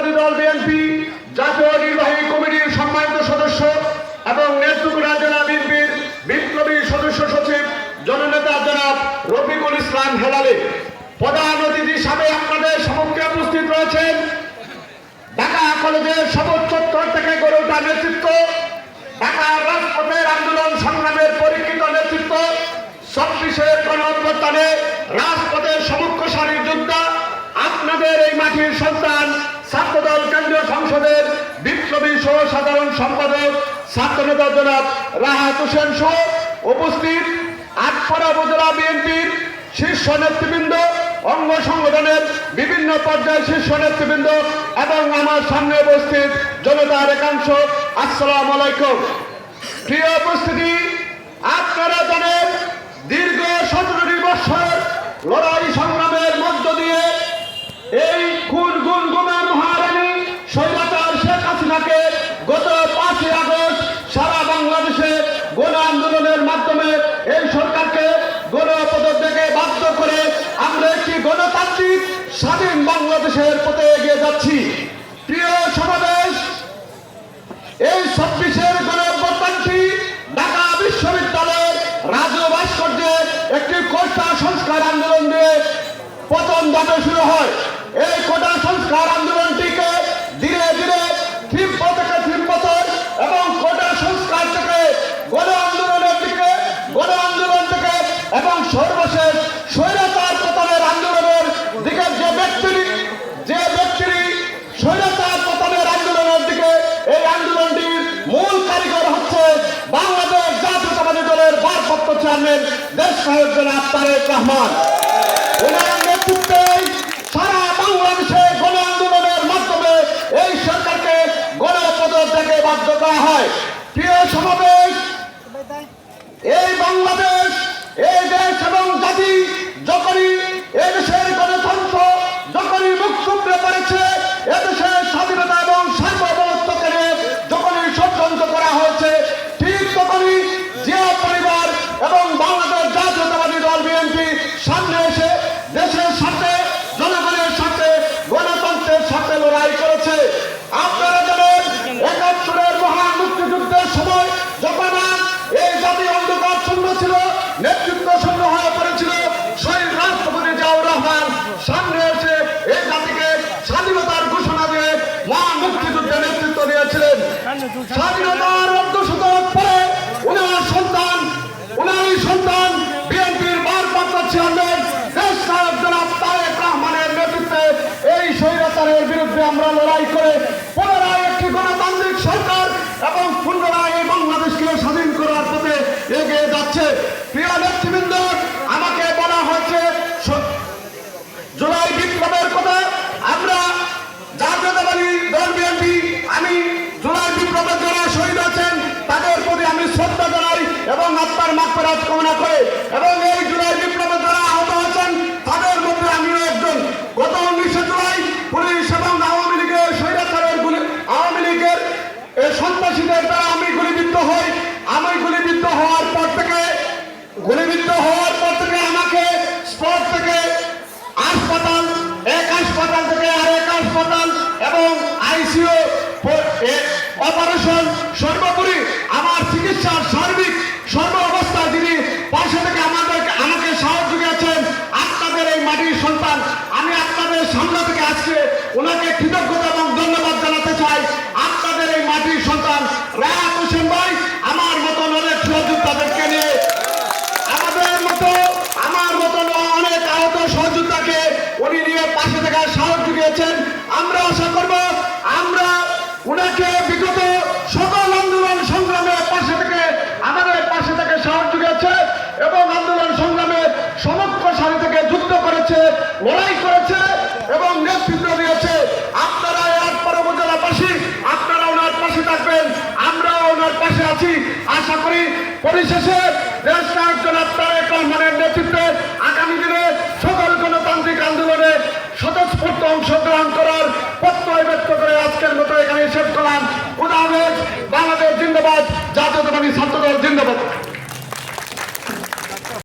জাতীয়তাবাদী দল বিএনপি, জাতীয় নির্বাহী কমিটির সম্মানিত সদস্য এবং নেত্রকোনা জেলা বিএনপির বিপ্লবী সদস্য সচিব, জননেতা জনাব রফিকুল ইসলাম হেলালি। প্রধান অতিথি হিসাবে আপনাদের সম্মুখে উপস্থিত রয়েছেন ঢাকা কলেজের সবুজ চত্বর থেকে গড়ে ওঠা নেতৃত্ব, ঢাকা রাজপথের আন্দোলন সংগ্রামের পরীক্ষিত নেতৃত্ব সব চব্বিশের গণঅভ্যুত্থানে রাজপথের সমুখ্য সারির যোদ্ধা, আপনাদের এই মাটির সন্তান সংসদের বিপ্লবী সহ সাধারণ সম্পাদক ছাত্রনেতা জনাব রাহাত হোসেন সহ উপস্থিত আটপাড়া উপজেলা বিএনপির শীর্ষ নেতৃবৃন্দ, অঙ্গ সংগঠনের বিভিন্ন পর্যায়ের শীর্ষ নেতৃবৃন্দ এবং আমার সামনে উপস্থিত জনতার একাংশ, আসসালাম আলাইকুম। প্রিয় উপস্থিতি, আপনারা জানেন আমরা একটি গণতান্ত্রিক স্বাধীন বাংলাদেশের পথে এগিয়ে যাচ্ছি। প্রিয় সমাবেশ, এই ছাব্বিশের গণঅভ্যুত্থানটি ঢাকা বিশ্ববিদ্যালয়ের রাজু ভাস্কর্যের একটি কোটা সংস্কার আন্দোলন দিয়ে প্রথম ধাপে শুরু হয়। এই কোটা সংস্কার আন্দোলনটিকে চেয়ারম্যান দেশ সাহেব জনাব রহমান। ওনার নেতৃত্বে সারা বাংলাদেশে গণ আন্দোলনের মাধ্যমে এই সরকারকে গণপদ থেকে বাধ্য করা হয়। প্রিয় সমাবেশ Kadrodan এবং আপনার মাত্রাজ কামনা করে এবং এই জুলাই বিপ্লবে যারা আহত হয়েছেন, তাদের মধ্যে আমিও একজন। গত উনিশে জুলাই পুলিশ এবং আওয়ামী লীগের স্বৈরাচারের গুলি আওয়ামী লীগের সন্ত্রাসীদের দ্বারা আমি গুলিবিদ্ধ হই। আমি গুলিবিদ্ধ হওয়ার পর থেকে গুলিবিদ্ধ হওয়ার পর থেকে আমাকে স্পট থেকে হাসপাতাল, এক হাসপাতাল থেকে আরেক হাসপাতাল এবং আইসিইউ অপারেশন সর্বোপরি কৃতজ্ঞতা এবং ধন্যবাদ জানাতে চাই আপনাদের এই মাটির সন্তান রায়াত হোসেন ভাই, আমার মতন অনেক সহযোগিতাদেরকে নিয়ে। আমাদের মতো, আমার মতন অনেক আহত সহযোগিতাকে উনি নিয়ে পাশে থেকে সাহায্য দিয়েছেন আমরা আশা করব, আমরা উনাকে বিগত সকল আন্দোলন সংগ্রামে পাশে থেকে, আমাদের পাশে থেকে সাহায্য দিয়েছে এবং আন্দোলন সংগ্রামে সমগ্র সারি থেকে যুদ্ধ করেছে, লড়াই করেছে এবং নেতৃত্ব করি পরিশেষে রহমানের নেতৃত্বে আগামী দিনে সকল গণতান্ত্রিক আন্দোলনে স্বতঃস্ফূর্ত অংশগ্রহণ করার